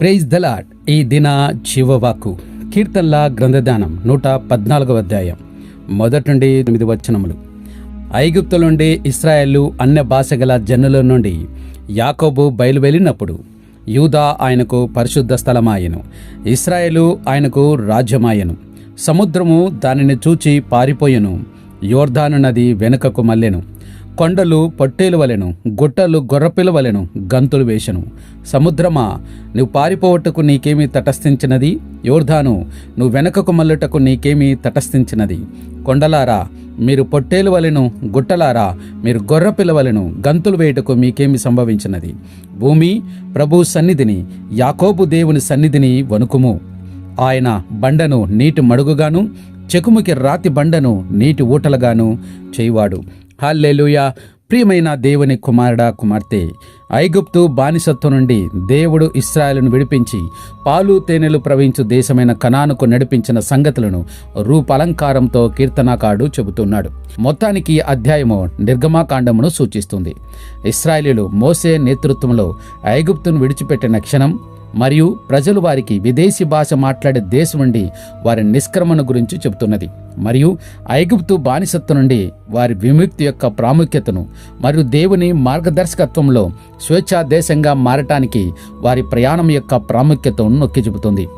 Praise దలాట్ ఈ దిన జీవవాకు కీర్తనల గ్రంథదానం నూట పద్నాలుగవ అధ్యాయం. మొదటి నుండి ఎనిమిది వచనములు. ఐగుప్తు నుండి ఇస్రాయేళ్ళు అన్య భాష గల జనుల నుండి యాకోబు బయలువెళ్ళినప్పుడు యూదా ఆయనకు పరిశుద్ధ స్థలమాయను. ఇస్రాయేలు ఆయనకు రాజ్యమాయను. సముద్రము దానిని చూచి పారిపోయెను. యోర్ధాను నది వెనుకకు మల్లెను. కొండలు పొట్టేలు వలెను గుట్టలు గొర్రపిల్ల వలెను గంతులు వేశను. సముద్రమా నువ్వు పారిపోవటకు నీకేమీ తటస్థించినది? యోర్ధాను నువ్వు వెనకకు మల్లుటకు నీకేమీ తటస్థించినది? కొండలారా మీరు పొట్టేలు వలెను గుట్టలారా మీరు గొర్రపిల్ల వలెను గంతులు వేయుటకు మీకేమి సంభవించినది? భూమి ప్రభు సన్నిధిని యాకోబు దేవుని సన్నిధిని వణుకుము. ఆయన బండను నీటి మడుగుగాను చెకుముకి రాతి బండను నీటి ఊటలుగాను చేయువాడు. హల్లెలూయా. ప్రియమైన దేవుని కుమారుడా కుమార్తె ఐగుప్తు బానిసత్వం నుండి దేవుడు ఇస్రాయలును విడిపించి పాలు తేనెలు ప్రవహించు దేశమైన కణానుకు నడిపించిన సంగతులను రూపలంకారంతో కీర్తనాకారుడు చెబుతున్నాడు. మొత్తానికి అధ్యాయము నిర్గమాకాండమును సూచిస్తుంది. ఇస్రాయలీలు మోసే నేతృత్వంలో ఐగుప్తును విడిచిపెట్టిన క్షణం మరియు ప్రజలు వారికి విదేశీ భాష మాట్లాడే దేశం నుండి వారి నిష్క్రమణ గురించి చెబుతున్నది. మరియు ఐగుప్తు బానిసత్వం నుండి వారి విముక్తి యొక్క ప్రాముఖ్యతను మరియు దేవుని మార్గదర్శకత్వంలో స్వేచ్ఛా దేశంగా మారటానికి వారి ప్రయాణం యొక్క ప్రాముఖ్యతను నొక్కి చెబుతుంది.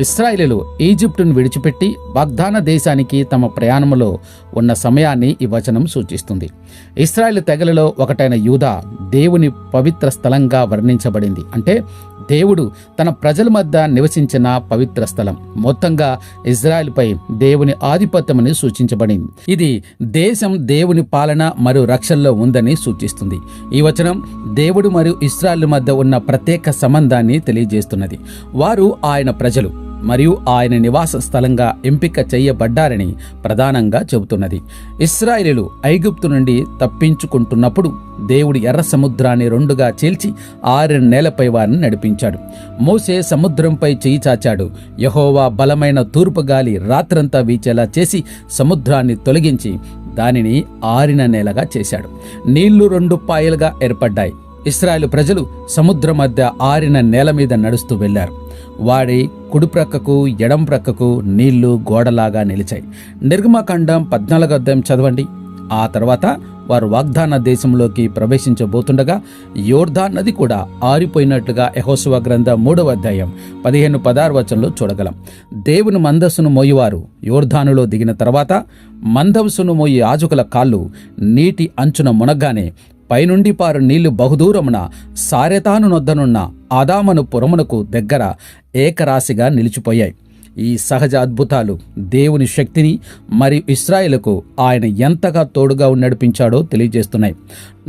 ఇస్రాయేలీలు ఈజిప్టును విడిచిపెట్టి వాగ్దాన దేశానికి తమ ప్రయాణంలో ఉన్న సమయాన్ని ఈ వచనం సూచిస్తుంది. ఇస్రాయిల్ తెగలలో ఒకటైన యూదా దేవుని పవిత్ర స్థలంగా వర్ణించబడింది. అంటే దేవుడు తన ప్రజల మధ్య నివసించిన పవిత్ర స్థలం. మొత్తంగా ఇజ్రాయెల్పై దేవుని ఆధిపత్యమని సూచించబడింది. ఇది దేశం దేవుని పాలన మరియు రక్షణలో ఉందని సూచిస్తుంది. ఈ వచనం దేవుడు మరియు ఇస్రాయల్ మధ్య ఉన్న ప్రత్యేక సంబంధాన్ని తెలియజేస్తున్నది. వారు ఆయన ప్రజలు. మరియు ఆయన నివాస స్థలంగా ఎంపిక చేయబడ్డారని ప్రధానంగా చెబుతున్నది. ఇస్రాయేలు ఐగుప్తు నుండి తప్పించుకుంటున్నప్పుడు దేవుడు ఎర్ర సముద్రాన్ని రెండుగా చీల్చి ఆరు నేలపై వారిని నడిపించాడు. మోసే సముద్రంపై చేయి చాచాడు. యహోవా బలమైన తూర్పు గాలి రాత్రంతా వీచేలా చేసి సముద్రాన్ని తొలగించి దానిని ఆరిన నేలగా చేశాడు. నీళ్ళు రెండు పాయలుగా ఏర్పడ్డాయి. ఇస్రాయేల్ ప్రజలు సముద్ర మధ్య ఆరిన నేల మీద నడుస్తూ వెళ్ళారు వాడి కుడిప్రక్కకు ఎడం ప్రక్కకు నీళ్ళు గోడలాగా నిలిచాయి. నిర్గమకాండం పద్నాలుగు అధ్యాయం చదవండి. ఆ తర్వాత వారు వాగ్దాన దేశంలోకి ప్రవేశించబోతుండగా యోర్ధాన్ నది కూడా ఆరిపోయినట్లుగా యహోశివ గ్రంథం మూడవ అధ్యాయం పదిహేను పదహారు వచనంలో చూడగలం. దేవుని మందస్సును మోయివారు యోర్ధానులో దిగిన తర్వాత మందస్సును మోయి యాజకుల కాళ్ళు నీటి అంచున మునగ్గానే పైనుండి పారు నీళ్ళు బహుదూరమున సారెతాను నొద్దనున్న ఆదామను పురమునకు దగ్గర ఏకరాశిగా నిలిచిపోయాయి. ఈ సహజ అద్భుతాలు దేవుని శక్తిని మరియు ఇస్రాయేలుకు ఆయన ఎంతగా తోడుగా నడిపించాడో తెలియజేస్తున్నాయి.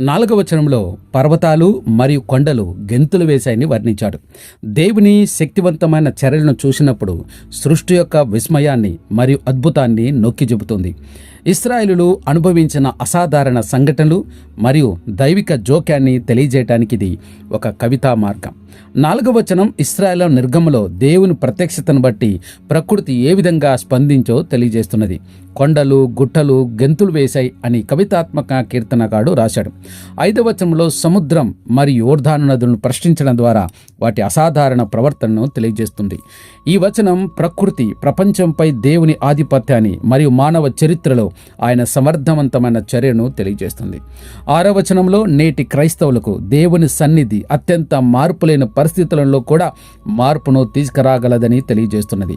నాలుగవ చరణంలో పర్వతాలు మరియు కొండలు గెంతులు వేశాయని వర్ణించాడు. దేవుని శక్తివంతమైన చర్యలను చూసినప్పుడు సృష్టి యొక్క విస్మయాన్ని మరియు అద్భుతాన్ని నొక్కి చెబుతుంది. ఇస్రాయిలు అనుభవించిన అసాధారణ సంఘటనలు మరియు దైవిక జోక్యాన్ని తెలియజేయటానికి ఇది ఒక కవితా మార్గం. నాలుగవ వచనం ఇస్రాయేల్ నిర్గమలో దేవుని ప్రత్యక్షతను బట్టి ప్రకృతి ఏ విధంగా స్పందించో తెలియజేస్తున్నది. కొండలు గుట్టలు గెంతులు వేశాయి అని కవితాత్మక కీర్తనగాడు రాశాడు. ఐదవ వచనంలో సముద్రం మరియు యోర్ధాను నదులను ప్రశ్నించడం ద్వారా వాటి అసాధారణ ప్రవర్తనను తెలియజేస్తుంది. ఈ వచనం ప్రకృతి ప్రపంచంపై దేవుని ఆధిపత్యాన్ని మరియు మానవ చరిత్రలో ఆయన సమర్థవంతమైన చర్యను తెలియజేస్తుంది. ఆరో వచనంలో నేటి క్రైస్తవులకు దేవుని సన్నిధి అత్యంత మార్పులేని పరిస్థితులలో కూడా మార్పును తీసుకురాగలదని తెలియజేస్తున్నది.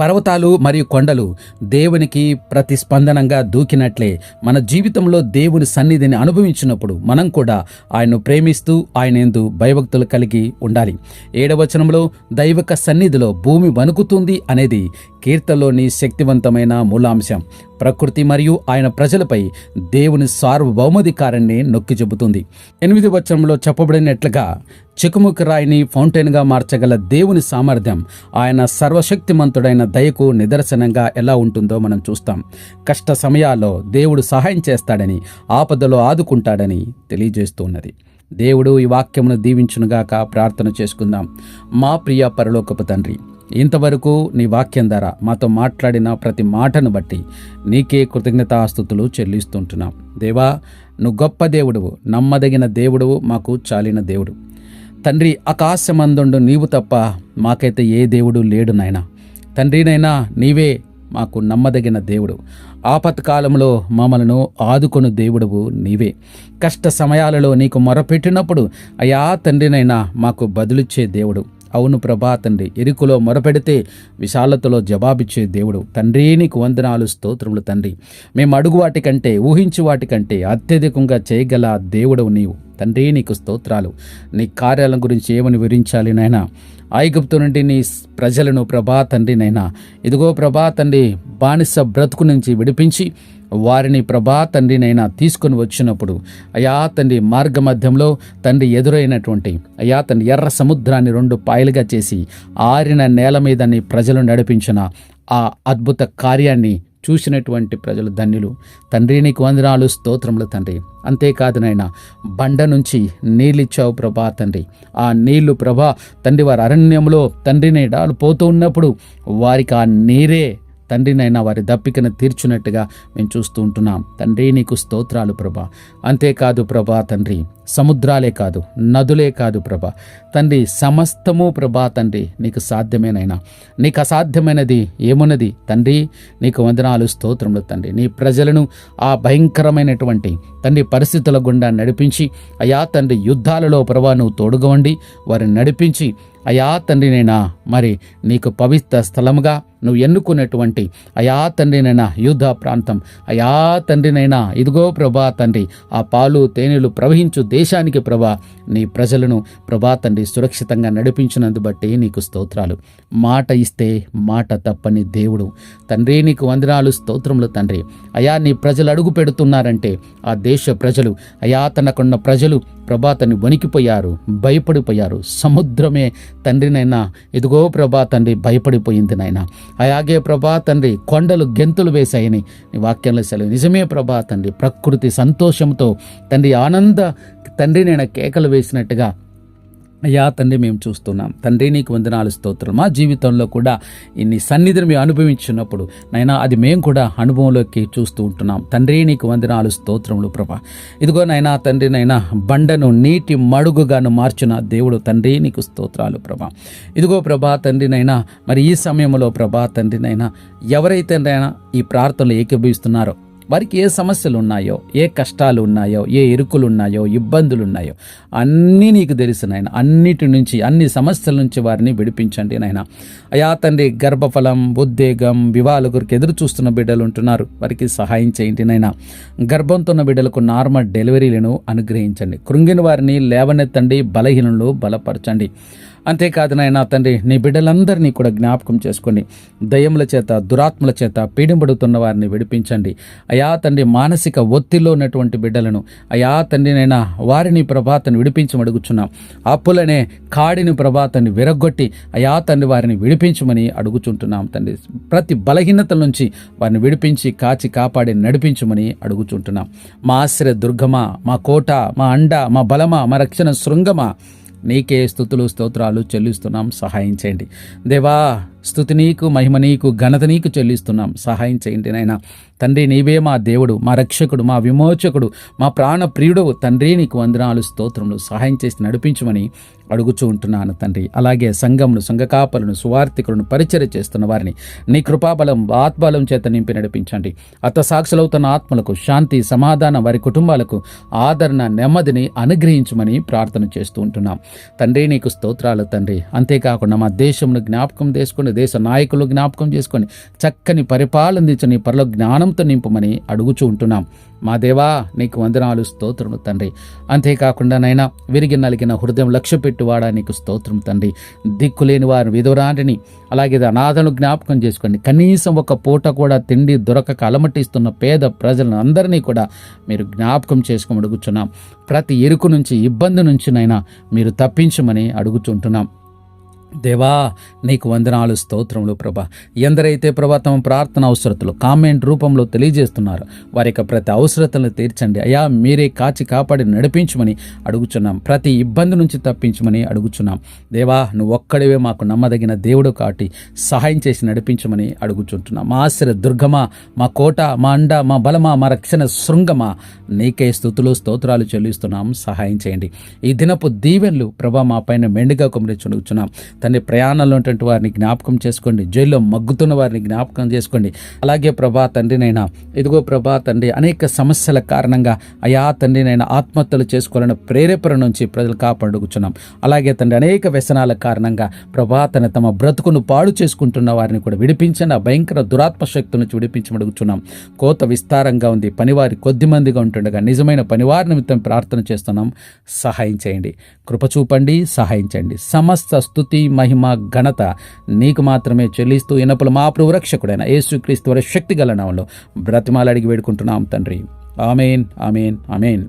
పర్వతాలు మరియు కొండలు దేవునికి ప్రతిస్పందనంగా దూకినట్లే. మన జీవితంలో దేవుని సన్నిధిని అనుభవించినప్పుడు మనం కూడా ఆయన్ను ప్రేమిస్తూ ఆయన ఎందు భయభక్తులు కలిగి ఉండాలి. ఏడవచనంలో దైవక సన్నిధిలో భూమి వణుకుతుంది అనేది కీర్తనలోని శక్తివంతమైన మూలాంశం. ప్రకృతి మరియు ఆయన ప్రజలపై దేవుని సార్వభౌమాధికారాన్ని నొక్కి చెబుతుంది. ఎనిమిది వచనంలో చెప్పబడినట్లుగా చెకుముకి రాయిని ఫౌంటైన్గా మార్చగల దేవుని సామర్థ్యం ఆయన సర్వశక్తిమంతుడైన దయకు నిదర్శనంగా ఎలా ఉంటుందో మనం చూస్తాం. కష్ట సమయాల్లో దేవుడు సహాయం చేస్తాడని ఆపదలో ఆదుకుంటాడని తెలియజేస్తున్నది. దేవుడు ఈ వాక్యమును దీవించునుగాక ప్రార్థన చేసుకుందాం. మా ప్రియ పరలోకపు తండ్రి ఇంతవరకు నీ వాక్యం ధర మాతో మాట్లాడిన ప్రతి మాటను బట్టి నీకే కృతజ్ఞతాస్థుతులు చెల్లిస్తుంటున్నాం. దేవా నువ్వు గొప్ప దేవుడువు నమ్మదగిన దేవుడువు మాకు చాలిన దేవుడు. తండ్రి ఆకాశమందుండు నీవు తప్ప మాకైతే ఏ దేవుడు లేడు నాయనా. తండ్రినైనా నీవే మాకు నమ్మదగిన దేవుడు. ఆపత్కాలంలో మమ్మలను ఆదుకొను దేవుడువు నీవే. కష్ట సమయాలలో నీకు మొరపెట్టినప్పుడు అయా తండ్రినైనా మాకు బదులిచ్చే దేవుడు. అవును ప్రభా తండ్రి ఇరుకులో మొరపెడితే విశాలతలో జవాబిచ్చే దేవుడు. తండ్రి నీకు వందనాలు స్తోత్రములు తండ్రి. మేము అడుగు వాటికంటే ఊహించు వాటికంటే అత్యధికంగా చేయగల దేవుడవు నీవు. తండ్రి నీకు స్తోత్రాలు. నీ కార్యాల గురించి ఏమని వివరించాలి నాయనా? ఐగుప్తు నుండి నీ ప్రజలను ప్రభా తండ్రి నైనా ఇదిగో ప్రభా తండ్రి బానిస బ్రతుకు నుంచి విడిపించి వారిని ప్రభా తండ్రినైనా తీసుకొని వచ్చినప్పుడు అయా తండ్రి మార్గ మధ్యంలో తండ్రి ఎదురైనటువంటి అయా తండ్రి ఎర్ర సముద్రాన్ని రెండు పాయలుగా చేసి ఆరిన నేల మీద నీ ప్రజలు నడిపించిన ఆ అద్భుత కార్యాన్ని చూసినటువంటి ప్రజలు ధన్యులు. తండ్రి నీకు వందనాలు స్తోత్రములు తండ్రి. అంతేకాదు నాయన బండ నుంచి నీళ్ళిచ్చావు ప్రభా తండ్రి. ఆ నీళ్ళు ప్రభా తండ్రి వారి అరణ్యంలో తండ్రిని డాలు పోతూ ఉన్నప్పుడు వారికి ఆ నీరే తండ్రినైనా వారి దప్పికను తీర్చున్నట్టుగా మేము చూస్తూ ఉంటున్నాం. తండ్రి నీకు స్తోత్రాలు ప్రభా. అంతేకాదు ప్రభా తండ్రి సముద్రాలే కాదు నదులే కాదు ప్రభా. తండ్రి సమస్తము ప్రభా తండ్రి నీకు సాధ్యమేనైనా. నీకు అసాధ్యమైనది ఏమున్నది? తండ్రి నీకు వందనాలు స్తోత్రములు తండ్రి. నీ ప్రజలను ఆ భయంకరమైనటువంటి తండ్రి పరిస్థితుల గుండా నడిపించి అయా తండ్రి యుద్ధాలలో ప్రభా నువ్వు తోడుగవండి. వారిని నడిపించి అయా తండ్రినైనా మరి నీకు పవిత్ర స్థలముగా నువ్వు ఎన్నుకున్నటువంటి అయా తండ్రినైనా యూధ ప్రాంతం. అయా తండ్రినైనా ఇదిగో ప్రభా తండ్రి ఆ పాలు తేనెలు ప్రవహించు దేశానికి ప్రభా నీ ప్రజలను ప్రభా తండ్రి సురక్షితంగా నడిపించినందు బట్టి నీకు స్తోత్రాలు. మాట ఇస్తే మాట తప్పని దేవుడు. తండ్రి నీకు వందనాలు స్తోత్రములు తండ్రి. అయా నీ ప్రజలు అడుగు పెడుతున్నారంటే ఆ దేశ ప్రజలు అయా తనకున్న ప్రజలు ప్రభా తన్ని వణికిపోయారు భయపడిపోయారు. సముద్రమే తండ్రినైనా ఇదిగో ప్రభా తండ్రి భయపడిపోయింది నాయన అలాగే ప్రభా తండ్రి కొండలు గెంతులు వేశాయని నీ వాక్యంలో సెలవు. నిజమే ప్రభా తండ్రి ప్రకృతి సంతోషంతో తండ్రి ఆనంద తండ్రి నేను కేకలు వేసినట్టుగా అయ్యా తండ్రి మేము చూస్తున్నాం. తండ్రి నీకు వందనాలు స్తోత్రం మా జీవితంలో కూడా ఇన్ని సన్నిధిని మేము అనుభవించినప్పుడు నైనా అది మేము కూడా అనుభవంలోకి చూస్తూ ఉంటున్నాం. తండ్రి నీకు వందనాలు స్తోత్రములు ప్రభా. ఇదిగో నైనా తండ్రి నైనా బండను నీటి మడుగుగాను మార్చిన దేవుడు తండ్రి నీకు స్తోత్రాలు ప్రభా. ఇదిగో ప్రభా తండ్రినైనా మరి ఈ సమయంలో ప్రభా తండ్రినైనా ఎవరైతే నైనా ఈ ప్రార్థనలు ఏకీభవిస్తున్నారో వారికి ఏ సమస్యలు ఉన్నాయో ఏ కష్టాలు ఉన్నాయో ఏ ఇరుకులు ఉన్నాయో ఇబ్బందులు ఉన్నాయో అన్నీ నీకు తెలుసు నాయన. అన్నిటి నుంచి అన్ని సమస్యల నుంచి వారిని విడిపించండి నాయన. అయా తండ్రి గర్భఫలం ఉద్వేగం వివాహాల గురికి ఎదురు చూస్తున్న బిడ్డలు ఉంటున్నారు. వారికి సహాయం చేయండి నాయన. గర్భంతో ఉన్న బిడ్డలకు నార్మల్ డెలివరీలను అనుగ్రహించండి. కృంగిన వారిని లేవనెత్తండి బలహీనలు బలపరచండి. అంతేకాదు నాయన తండ్రి నీ బిడ్డలందరినీ కూడా జ్ఞాపకం చేసుకోండి. దయ్యముల చేత దురాత్మల చేత పీడింపడుతున్న వారిని విడిపించండి. అయా తండ్రి మానసిక ఒత్తిడిలో ఉన్నటువంటి బిడ్డలను అయా తండ్రి నైనా వారిని ప్రభాతను విడిపించమడుగుచున్నాం అప్పులనే కాడిని ప్రభాతాన్ని విరగొట్టి అయా తండ్రి వారిని విడిపించమని అడుగుచుంటున్నాం తండ్రి. ప్రతి బలహీనతల నుంచి వారిని విడిపించి కాచి కాపాడి నడిపించమని అడుగుచుంటున్నాం. మా ఆశ్రయ దుర్గమా మా కోట మా అండ మా బలమా మా రక్షణ శృంగమా నీకే స్థుతులు స్తోత్రాలు చెల్లిస్తున్నాం. సహాయం చేయండి. దేవా స్థుతి నీకు మహిమ నీకు ఘనత నీకు చెల్లిస్తున్నాం. సహాయం చేయండి నాయన. తండ్రి నీవే మా దేవుడు మా రక్షకుడు మా విమోచకుడు మా ప్రాణ ప్రియుడవు తండ్రి నీకు వందనాలు స్తోత్రములు. సహాయం చేసి నడిపించమని అడుగుచూ ఉంటున్నాను తండ్రి. అలాగే సంఘమును సంఘకాపలను సువార్థికులను పరిచయ చేస్తున్న వారిని నీ కృపాబలం ఆత్బలం చేత నింపి నడిపించండి. అత సాక్షులవుతున్న ఆత్మలకు శాంతి సమాధానం వారి కుటుంబాలకు ఆదరణ నెమ్మదిని అనుగ్రహించమని ప్రార్థన చేస్తూ ఉంటున్నాం. తండ్రి నీకు స్తోత్రాలు తండ్రి. అంతేకాకుండా మా దేశమును జ్ఞాపకం చేసుకుని దేశ నాయకులు జ్ఞాపకం చేసుకొని చక్కని పరిపాలన నీ పరలో జ్ఞానంతో నింపమని అడుగుచూ ఉంటున్నాం. మా దేవా నీకు వందనాలు స్తోత్రము తండ్రి. అంతేకాకుండా నైనా విరిగి నలిగిన హృదయం లక్ష్య పెట్టువాడా నీకు స్తోత్రం తండ్రి. దిక్కులేని వారు విధురాంటిని అలాగే అనాథను జ్ఞాపకం చేసుకోండి కనీసం ఒక పూట కూడా తిండి దొరకక అలమటిస్తున్న పేద ప్రజలను అందరినీ కూడా మీరు జ్ఞాపకం చేసుకోమడుగుచున్నాం ప్రతి ఇరుకు నుంచి ఇబ్బంది నుంచి నైనా మీరు తప్పించమని అడుగుచుంటున్నాం దేవా నీకు వందనాలు స్తోత్రములు ప్రభ. ఎందరైతే ప్రభా తమ ప్రార్థన అవసరతలు కామెంట్ రూపంలో తెలియజేస్తున్నారు వారి యొక్క ప్రతి అవసరతలను తీర్చండి. అయా మీరే కాచి కాపాడి నడిపించమని అడుగుచున్నాం. ప్రతి ఇబ్బంది నుంచి తప్పించమని అడుగుచున్నాం. దేవా నువ్వు ఒక్కడివే మాకు నమ్మదగిన దేవుడు కాటి సహాయం చేసి నడిపించమని అడుగుచుంటున్నాం. మా ఆశ్ర దుర్గమా మా కోట మా అండ మా బలమా మా రక్షణ శృంగమా నీకే స్థుతులు స్తోత్రాలు చెల్లిస్తున్నాం. సహాయం చేయండి. ఈ దినపు దీవెన్లు ప్రభా మా పైన మెండుగా కుమరించుడుగుచున్నాం తండ్రి ప్రయాణంలో ఉన్నటువంటి వారిని జ్ఞాపకం చేసుకోండి. జైల్లో మగ్గుతున్న వారిని జ్ఞాపకం చేసుకోండి. అలాగే ప్రభా తండ్రినైనా ఇదిగో ప్రభా తండ్రి అనేక సమస్యల కారణంగా అయా తండ్రినైనా ఆత్మహత్యలు చేసుకోవాలన్న ప్రేరేపణ నుంచి ప్రజలు కాపాడుకుచున్నాం అలాగే తండ్రి అనేక వ్యసనాల కారణంగా ప్రభా తన తమ బ్రతుకును పాడు చేసుకుంటున్న వారిని కూడా విడిపించండి. ఆ భయంకర దురాత్మ శక్తి నుంచి విడిపించమడుగుచున్నాం కోత విస్తారంగా ఉంది. పనివారి కొద్ది మందిగా ఉంటుండగా నిజమైన పనివారి నిమిత్తం ప్రార్థన చేస్తున్నాం. సహాయం చేయండి. కృప చూపండి సహాయం చేయండి. సమస్త స్థుతి మహిమ ఘనత నీకు మాత్రమే చెల్లిస్తూ ఇనపుల మా రక్షకుడైన యేసుక్రీస్తు వారి శక్తి గల నామంలో బ్రతిమాలు అడిగి వేడుకుంటున్నాం తండ్రి. Amen amen amen.